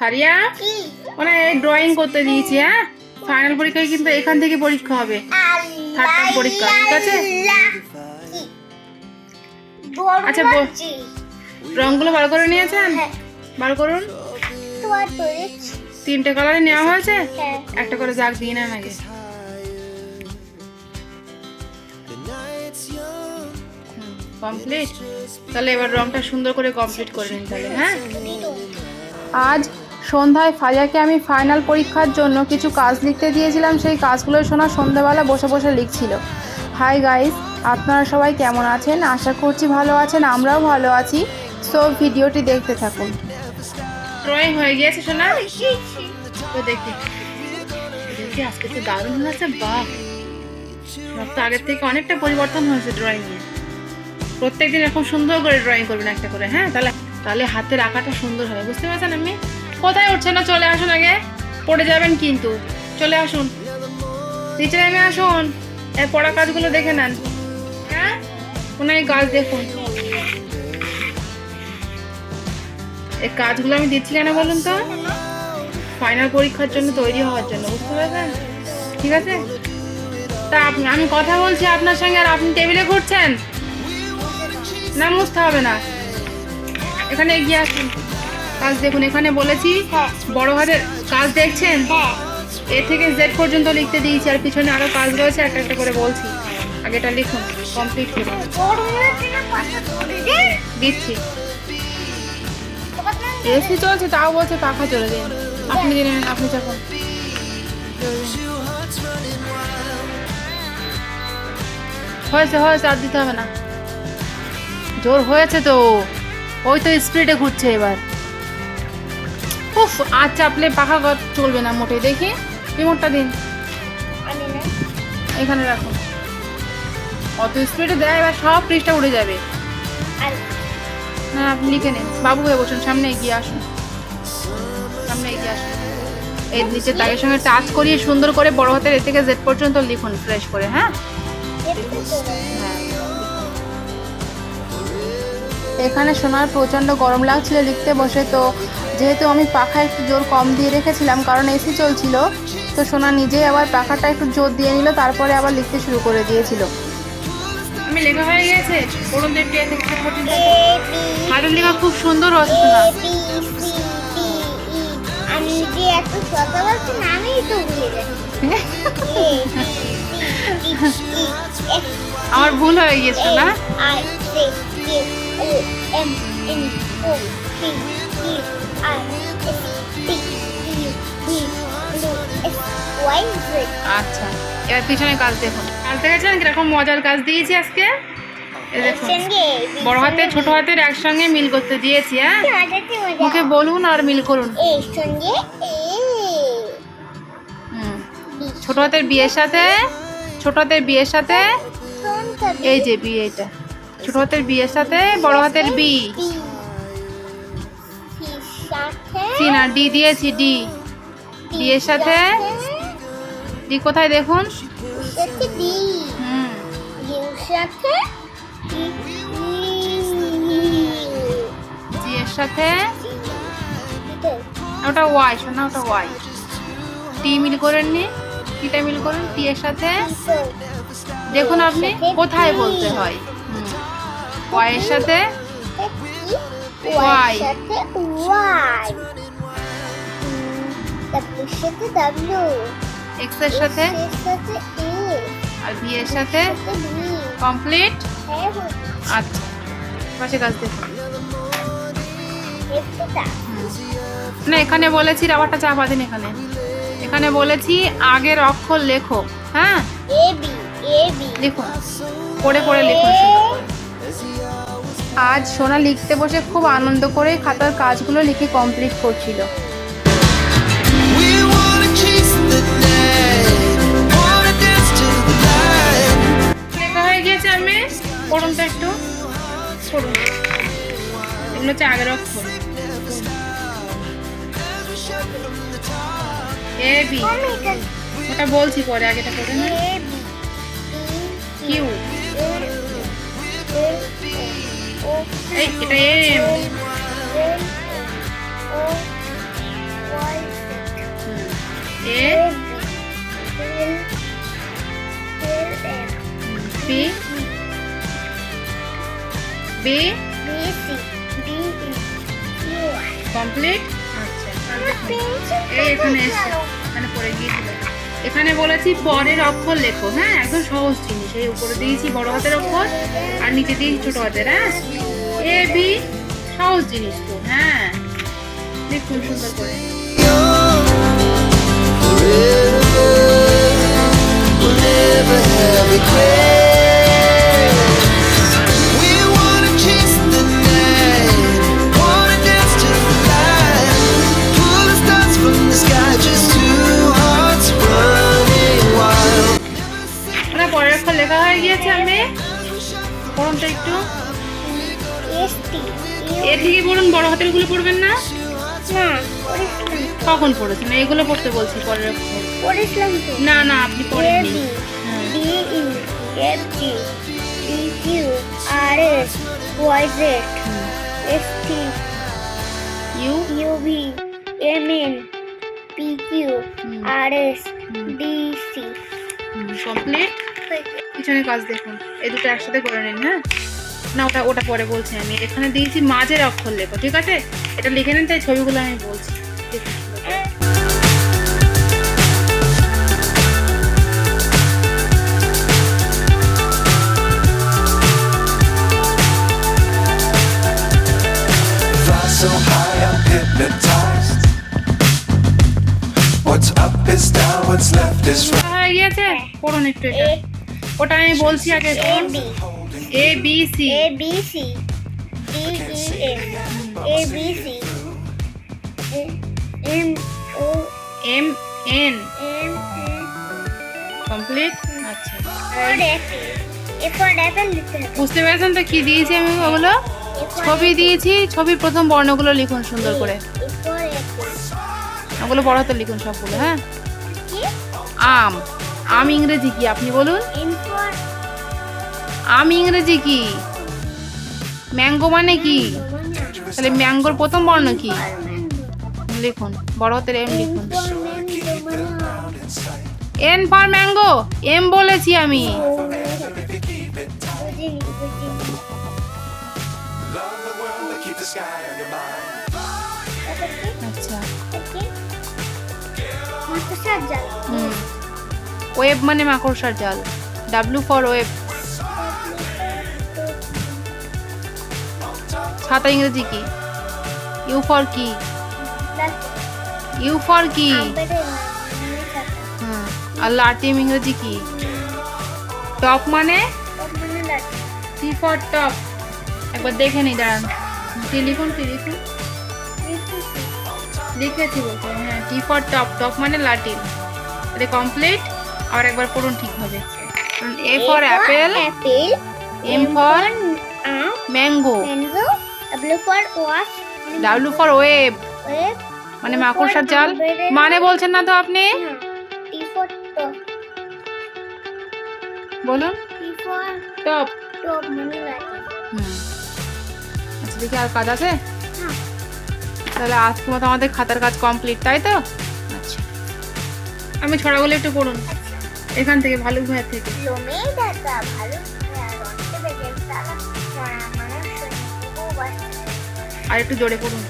ফারিয়া? কি? মানে ড্রয়িং করতে দিয়েছি হ্যাঁ? ফাইনাল পরীক্ষায় কিন্তু এখান থেকে পরীক্ষা হবে। থার্ড টার্ম পরীক্ষা ঠিক আছে? আচ্ছা, রংগুলো বার করে নিয়েছেন? হ্যাঁ। বার করুন। তিনটে কালারে নেওয়া হয়েছে? হ্যাঁ। একটা করে দাগ দিয়ে নেন আগে। কমপ্লিট তাহলে এবার রংটা সুন্দর করে কমপ্লিট করে নিন তাহলে হ্যাঁ? আজ সন্ধ্যায় ফারিয়াকে আমি ফাইনাল পরীক্ষার জন্য কিছু কাজ লিখতে দিয়েছিলাম সেই কাজগুলো শোনা সন্ধ্যাবেলা বসে বসে লিখছিল। হাই গাইস আপনারা সবাই কেমন আছেন? আশা করছি ভালো আছেন আমরাও ভালো আছি। সো ভিডিওটি দেখতে থাকুন। ড্রয়িং হয়ে গিয়েছে সোনা? তো দেখি। দেখি আজকে তো দারুণ হয়েছে বাহ। সব তো আগের থেকে অনেকটা পরিবর্তন হয়েছে ড্রয়িং এ। প্রত্যেকদিন এরকম সুন্দর করে ড্রয়িং করবেন একটা করে হ্যাঁ? তাহলে তাহলে হাতের আঁকাটা সুন্দর হবে বুঝতে পারছেন আমি কোথায় উঠছে না চলে আসুন আগে? পড়ে যাবেন কিন্তু। চলে আসুন। নিচে নেমে আসুন। এই পড়া কাজগুলো দেখে নেন। হ্যাঁ? ওনার কাজ দেখুন। এই কাজগুলো আমি দিচ্ছি কেন বলুন তো? ফাইনাল পরীক্ষার জন্য তৈরি হওয়ার জন্য, বুঝতে পারছেন? ঠিক আছে? তা আপনি আমি কথা বলছি আপনার সঙ্গে আর আপনি টেবিলে ঘুরছেন? না, মুছতে হবে না। এখানে এগিয়ে আসুন। কাজ দেখুন, এখানে বলেছি বড় হাতের কাজ দেখছেন? এ থেকে জেড পর্যন্ত লিখতে দিয়েছি, আর পিছনে আরও কাজ রয়েছে, একটা একটা করে বলছি। আগেটা লিখুন কমপ্লিট করুন দিচ্ছি। এসি চলছে, তাও বলছে পাখা চলে দিন আপনি দিলেন আপনি যখন হয়েছে হয়েছে, আর দিতে হবে না। জোর হয়েছে তো। ওই তো স্পিডে ঘুরছে এবার। উফ আর চাপলে পাখা গ- চলবে না মোটে দেখি রিমোটটা দিন। এখানে রাখুন। অত স্পিডে দেয় এবার সব পৃষ্ঠা উড়ে যাবে। না আপনি লিখে নিন। বাবু হয়ে বসুন সামনে এগিয়ে আসুন। সামনে এগিয়ে আসুন। এই নিচে দাগের সঙ্গে টাচ করিয়ে সুন্দর করে বড় হাতের এ থেকে জেড পর্যন্ত লিখুন ফ্রেশ করে হ্যাঁ? চলে এখানে সোনার প্রচণ্ড গরম লাগছিল লিখতে বসে তো যেহেতু আমি পাখা একটু জোর কম দিয়ে রেখেছিলাম কারণ এসি চলছিল তো সোনা নিজেই আবার পাখাটা একটু জোর দিয়ে নিল তারপরে আবার লিখতে শুরু করে দিয়েছিল। আমি লেখা হয়ে গেছে? থেকে হাতের লেখা খুব সুন্দর হচ্ছে সোনা। আমি যে এত কথা বলছি আমি তো ভুলে যাচ্ছি আমার ভুল হয়ে গিয়েছে না? ওয়াই জেড আচ্ছা এবার পিছনে কাজ দেখুন। কাজ দেখেছেন কীরকম মজার কাজ দিয়েছি আজকে? বড় হাতে ছোট হাতের একসঙ্গে মিল করতে দিয়েছি হ্যাঁ? মুখে বলুন আর মিল করুন। ছোট হাতের বিয়ের সাথে ছোট হাতের বিয়ের সাথে এই যে বি এটা ছোট হাতের বিয়ের সাথে বড় হাতের বি। বি সি না ডি দিয়েছি ডি। ডি এর সাথে? ডি কোথায় দেখুন? জি এর সাথে? ওটা ওয়াই শোনা ওটা ওয়াই। টি মিল করেননি টিটা মিল করুন? টি এর সাথে? দেখুন আপনি কোথায় বলতে হয়? ওয়াই এর সাথে ওয়াই। সাথে ওয়াই। ডাব্লিউর সাথে ডাব্লিউ এক্সের সাথে? সাথে এ আর বি এর সাথে? কমপ্লিট হ্যাঁ আচ্ছা। পাশে কাজ একটা না এখানে বলেছি রাবারটা চাপা দিন এখানে। এখানে বলেছি আগের অক্ষর লেখো হ্যাঁ? লিখুন। পড়ে পড়ে লিখুন। আজ সোনা লিখতে বসে খুব আনন্দ করে খাতার কাজগুলো লিখে কমপ্লিট করছিল. লেখা হয়ে গিয়েছে আমি পড়ুন তো একটু। পড়ুন। এগুলো হচ্ছে আগের অক্ষর। A B. ওটা বলছি পরে আগেটা পড়ে না। কিউ। এই এটা M. A B B C B complete? আচ্ছা এই এখানে এসে। এখানে পড়ে গিয়েছিল। এখানে বলেছি পরের অক্ষর লেখো হ্যাঁ একদম সহজ জিনিস এই উপরে দিয়েছি বড় হাতের অক্ষর আর নিচে দিয়েছি ছোট হাতের হ্যাঁ এ বি সহজ জিনিস তো হ্যাঁ দেখুন সুন্দর করে never have. তো একটু? এ থেকে পড়ুন বড় হাতেরগুলো পড়বেন না? না পড়েছিলাম কখন পড়েছেন এগুলো পড়তে বলছি পরের পড়েছিলাম না না আপনি পড়েননি হ্যাঁ। D E F G D Q R S Y Z S U? U V M N P Q R S D C complete পিছনে কাজ দেখুন এই দুটো একসাথে করে নিন হ্যাঁ না ওটা ওটা পরে বলছি আমি এখানে দিয়েছি মাঝের অক্ষর লেখো ঠিক আছে এটা লিখে নিন তাই ছবিগুলো আমি বলছি করে। Fly so high, I'm hypnotized. What's up is down, what's left is right. ওটা আমি বলছি আগে A B C A B C D E F A B C M O M N N complete আচ্ছা। বুঝতে পেরেছেন তো কি দিয়েছি আমি ওগুলো? ছবি দিয়েছি ছবি প্রথম বর্ণগুলো লিখুন সুন্দর করে। ওগুলো বড় হাতে লিখুন সবগুলো হ্যাঁ? আম। আম ইংরেজি কি আপনি বলুন? আম ইংরেজি কি? ম্যাঙ্গো মানে কি? তাহলে ম্যাঙ্গোর প্রথম বর্ণ কি? লিখুন বড় হাতের এম লিখুন। এন ফর ম্যাঙ্গো এম বলেছি আমি. আচ্ছা. ওয়েব মানে মাকড়সার জাল। ডাব্লু ফর ওয়েব ছাতা ইংরেজি কি? ইউ ফর কি? ইউ ফর কি? আর লাটিম ইংরেজি কি? টপ মানে? T for top. একবার দেখে নি দাঁড়ান। টেলিফোন লিখুন টি লিখুন? লিখেছি বলতে হ্যাঁ টি ফর টপ। টপ মানে লাটিন এটা কমপ্লিট আর একবার পড়ুন ঠিকভাবে A for apple apple M for mango. Mango W for wash W for web মানে মাকড়সার জাল? মানে বলছেন না তো আপনি? টি ফর টপ বলুন। টি ফর টপ টপ মানে লাগে আচ্ছা দেখি আর কাজ আছে? তাহলে আজকে মতো আমাদের খাতার কাজ কমপ্লিট তাই তো? আচ্ছা। আমি ছড়াগুলো একটু পড়ুন। এখান থেকে ভালো ভাইয়ের থেকে। লোমে দাদা ভালো আর একটু জোরে পড়ুন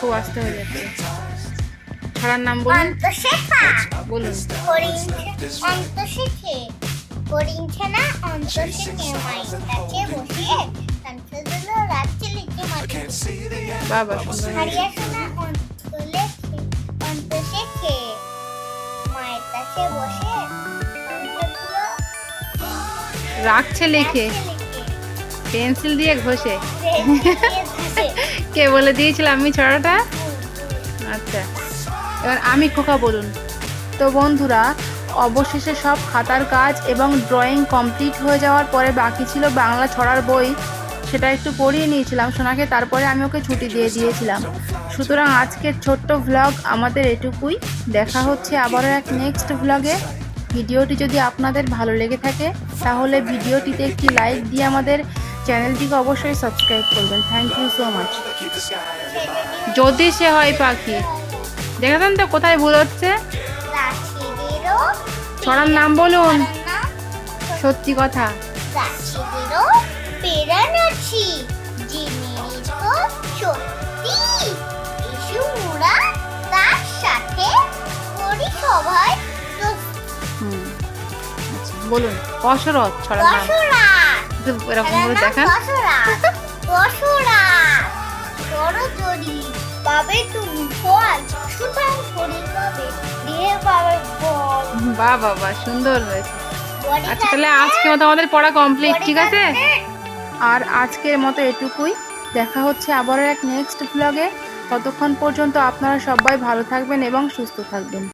খুব আসতে হয়ে যাচ্ছে। ছড়ার নাম বলুন। বলুন। না বাবা রাখছে লেখে। পেন্সিল দিয়ে ঘষে। কে বলে দিয়েছিল আমি ছড়াটা? আচ্ছা। এবার আমি খোকা বলুন। তো বন্ধুরা অবশেষে সব খাতার কাজ এবং ড্রয়িং কমপ্লিট হয়ে যাওয়ার পরে বাকি ছিল বাংলা ছড়ার বই। সেটা একটু পড়িয়ে নিয়েছিলাম সোনাকে তারপরে আমি ওকে ছুটি দিয়ে দিয়েছিলাম। সুতরাং আজকের ছোট্ট ভ্লগ আমাদের এটুকুই। দেখা হচ্ছে আবারও এক নেক্সট ভ্লগে ভিডিওটি যদি আপনাদের ভালো লেগে থাকে তাহলে ভিডিওটিতে একটি লাইক দিয়ে আমাদের চ্যানেলটিকে অবশ্যই সাবস্ক্রাইব করবেন। Thank you so much. যদি সে হয় পাখি। দেখেছেন তো কোথায় ভুল হচ্ছে। ছড়ার নাম বলুন। সত্যি কথা। আচ্ছা বলুন। কসরত ছড়া নাম। এরকম করে দেখান। দশরা দশরা সরজরি পাবে তুমি ফল। সুতরাং শরীর পাবে দেহে পাবে বল বাহ সুন্দর হয়েছে। আচ্ছা তাহলে আজকে মতো আমাদের পড়া কমপ্লিট ঠিক আছে? আর আজকের মতো এটুকুই। দেখা হচ্ছে আবারও এক নেক্সট ব্লগে ততক্ষণ পর্যন্ত আপনারা সবাই ভালো থাকবেন এবং সুস্থ থাকবেন।